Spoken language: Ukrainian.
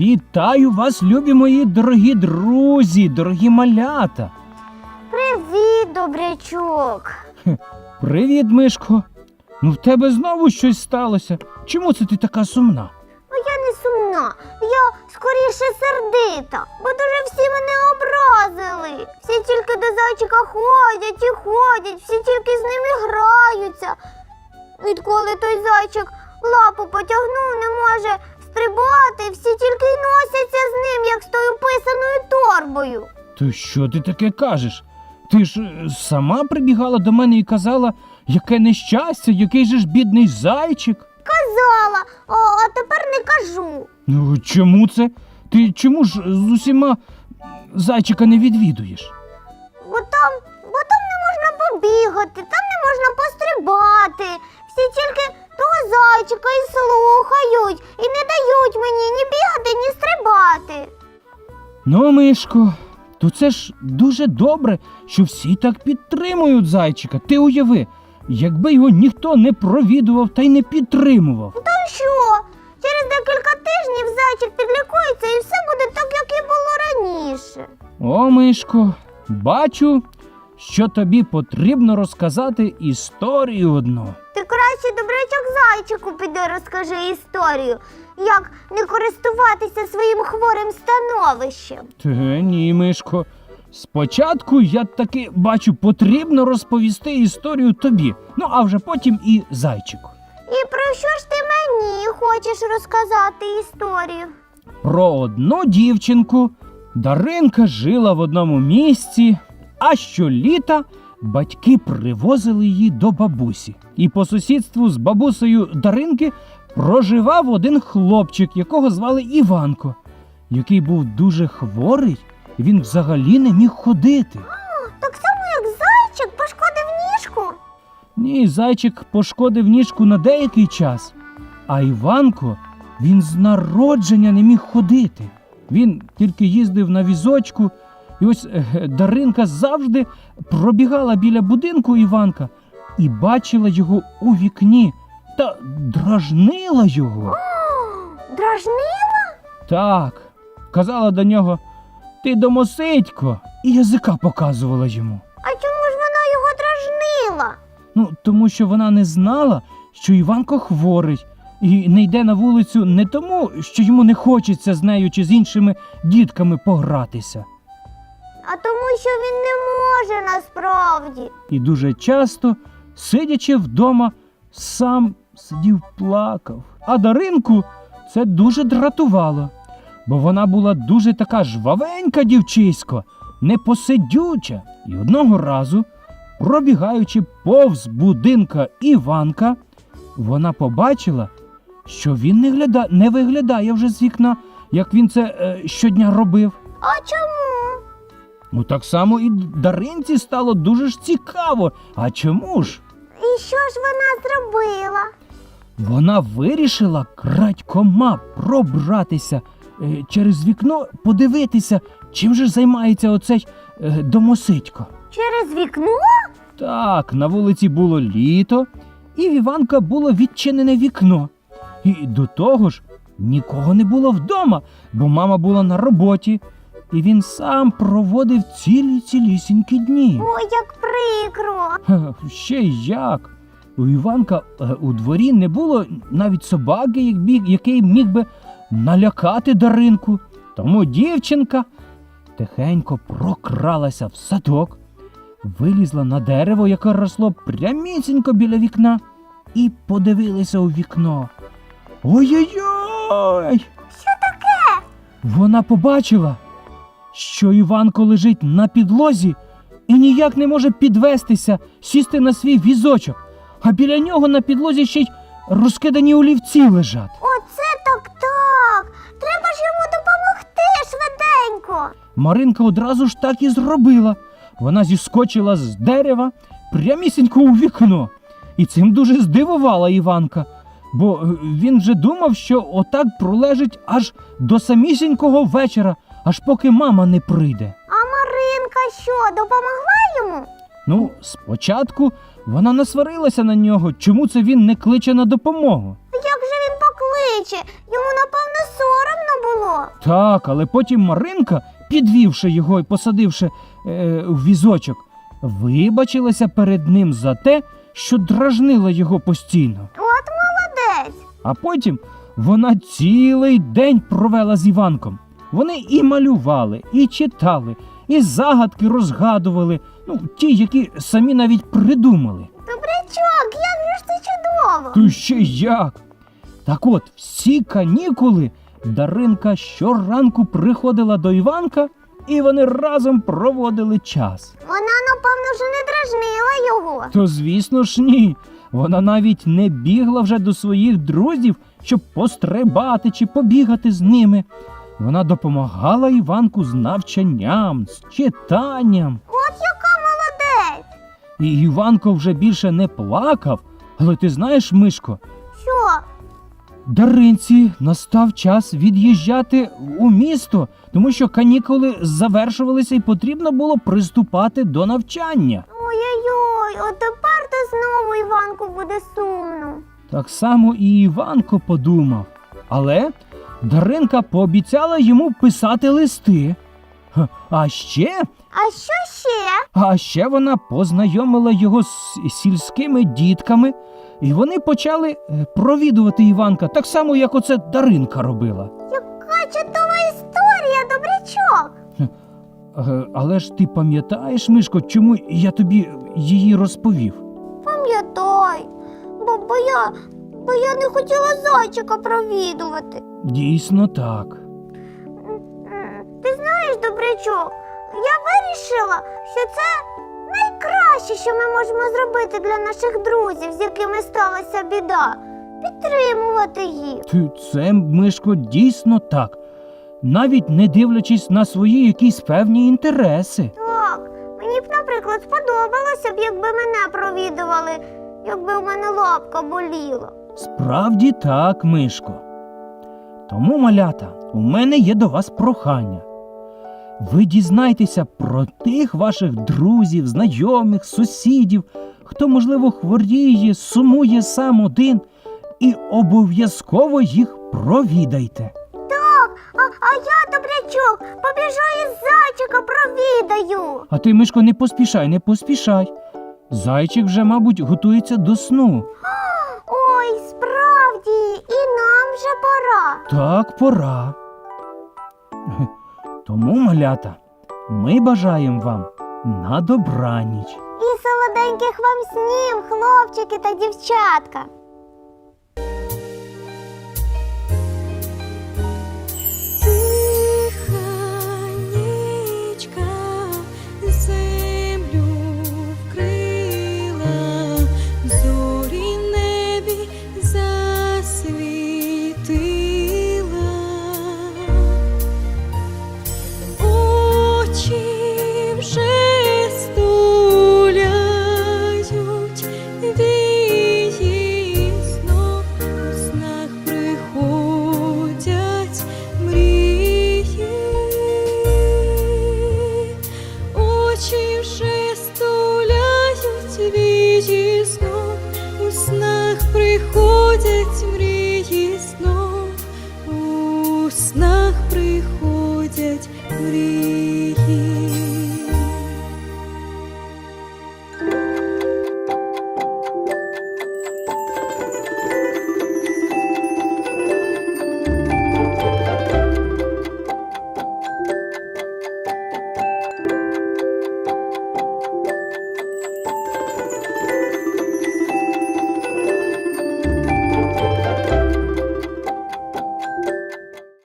Вітаю вас, любі мої дорогі друзі, дорогі малята. Привіт, добрячок. Привіт, Мишко. Ну, в тебе знову щось сталося. Чому це ти така сумна? Ну я не сумна, я скоріше сердита, бо дуже всі мене образили. Всі тільки до зайчика ходять і ходять, всі тільки з ними граються. Відколи той зайчик лапу потягнув, не може стрибати, всі тільки й носяться з ним, як з тою писаною торбою. То що ти таке кажеш? Ти ж е, сама прибігала до мене і казала, яке нещастя, який же ж бідний зайчик. Казала, а, а тепер не кажу. Ну, чому це? Ти чому ж з усіма зайчика не відвідуєш? Бо там, бо там не можна побігати, там не можна пострибати. Всі тільки зайчика і слухають, і не дають мені ні бігати, ні стрибати. Ну, Мишко, то це ж дуже добре, що всі так підтримують зайчика. Ти уяви, якби його ніхто не провідував та й не підтримував. То що? Через декілька тижнів зайчик підлікується і все буде так, як і було раніше. О, Мишко, бачу, що тобі потрібно розказати історію одну. Краще добрячок зайчику піди розкажи історію, як не користуватися своїм хворим становищем. Те ні, Мишко. Спочатку я таки бачу, потрібно розповісти історію тобі, ну а вже потім і зайчику. І про що ж ти мені хочеш розказати історію? Про одну дівчинку Даринка жила в одному місці, а щоліта батьки привозили її до бабусі. І по сусідству з бабусею Даринки проживав один хлопчик, якого звали Іванко, який був дуже хворий, і він взагалі не міг ходити. Так само, як зайчик пошкодив ніжку. Ні, зайчик пошкодив ніжку на деякий час, а Іванко він з народження не міг ходити. Він тільки їздив на візочку, і ось е, Даринка завжди пробігала біля будинку Іванка і бачила його у вікні та дражнила його. Дражнила? Так, казала до нього: Ти домосидько, і язика показувала йому. А чому ж вона його дражнила? Ну, тому що вона не знала, що Іванко хворий, і не йде на вулицю не тому, що йому не хочеться з нею чи з іншими дітками погратися. А тому, що він не може насправді. І дуже часто, сидячи вдома, сам сидів плакав. А Даринку це дуже дратувало, бо вона була дуже така жвавенька дівчисько, непосидюча. І одного разу, пробігаючи повз будинка Іванка, вона побачила, що він не, гляда... не виглядає вже з вікна, як він це е, щодня робив. А чому? Ну так само і Даринці стало дуже ж цікаво. А чому ж? І що ж вона зробила? Вона вирішила крадькома пробратися е, через вікно, подивитися, чим же займається оцей е, домосидько. Через вікно? Так, на вулиці було літо, і в Іванка було відчинене вікно. І до того ж нікого не було вдома, бо мама була на роботі, і він сам проводив цілі цілісінькі дні. Ой, як прикро. Ха, Ще й як. У Іванка е, у дворі не було навіть собаки, як біг- який міг би налякати Даринку. Тому дівчинка тихенько прокралася в садок, вилізла на дерево, яке росло прямісінько біля вікна, і подивилася у вікно. Ой-ой-ой! Що таке? Вона побачила, що Іванко лежить на підлозі і ніяк не може підвестися, сісти на свій візочок, а біля нього на підлозі ще й розкидані олівці лежать. Оце так так. Треба ж йому допомогти швиденько. Marинка одразу ж так і зробила. Вона зіскочила з дерева прямісінько у вікно. І цим дуже здивувала Іванка, бо він вже думав, що отак пролежить аж до самісінького вечора, аж поки мама не прийде. А Маринка що, допомогла йому? Ну, спочатку вона насварилася на нього, чому це він не кличе на допомогу. Як же він покличе? Йому, напевно, соромно було. Так, але потім Маринка, підвівши його і посадивши е, в візочок, вибачилася перед ним за те, що дражнила його постійно. От молодець. А потім вона цілий день провела з Іванком. Вони і малювали, і читали, і загадки розгадували, ну, ті, які самі навіть придумали. Добрячок, як же ж це чудово. То ще як? Так от, всі канікули Даринка щоранку приходила до Іванка, і вони разом проводили час. Вона, напевно, вже не дражнила його. То звісно ж ні. Вона навіть не бігла вже до своїх друзів, щоб пострибати чи побігати з ними. Вона допомагала Іванку з навчанням, з читанням. От яка молодець. І Іванко вже більше не плакав. Але ти знаєш, Мишко, Що? Даринці настав час від'їжджати у місто, тому що канікули завершувалися і потрібно було приступати до навчання. Ой-ой-ой, от тепер то знову Іванку буде сумно. Так само і Іванко подумав. Але Даринка пообіцяла йому писати листи. А ще, А що ще? а ще вона познайомила його з сільськими дітками, і вони почали е, провідувати Іванка, так само, як оце Даринка робила. Яка чудова історія, добрячок. Е, Але ж ти пам'ятаєш, Мишко, чому я тобі її розповів? Пам'ятай, бо, бо я бо я не хотіла зайчика провідувати. Дійсно так. Ти знаєш, добрячок, я вирішила, що це найкраще, що ми можемо зробити для наших друзів, з якими сталася біда. Підтримувати їх. Ти це, Мишко, дійсно так. Навіть не дивлячись на свої якісь певні інтереси. Так, мені б, наприклад, сподобалося б, якби мене провідували, якби у мене лапка боліла. Справді так, Мишко. Тому, малята, у мене є до вас прохання. Ви дізнайтеся про тих ваших друзів, знайомих, сусідів, хто, можливо, хворіє, сумує сам один, і обов'язково їх провідайте. Так, а, а я, добрячок, побіжу із зайчика провідаю. А ти, Мишко, не поспішай, не поспішай. Зайчик вже, мабуть, готується до сну. Так, пора. Тому, малята, ми бажаємо вам на добраніч. І солоденьких вам снів, хлопчики та дівчатка.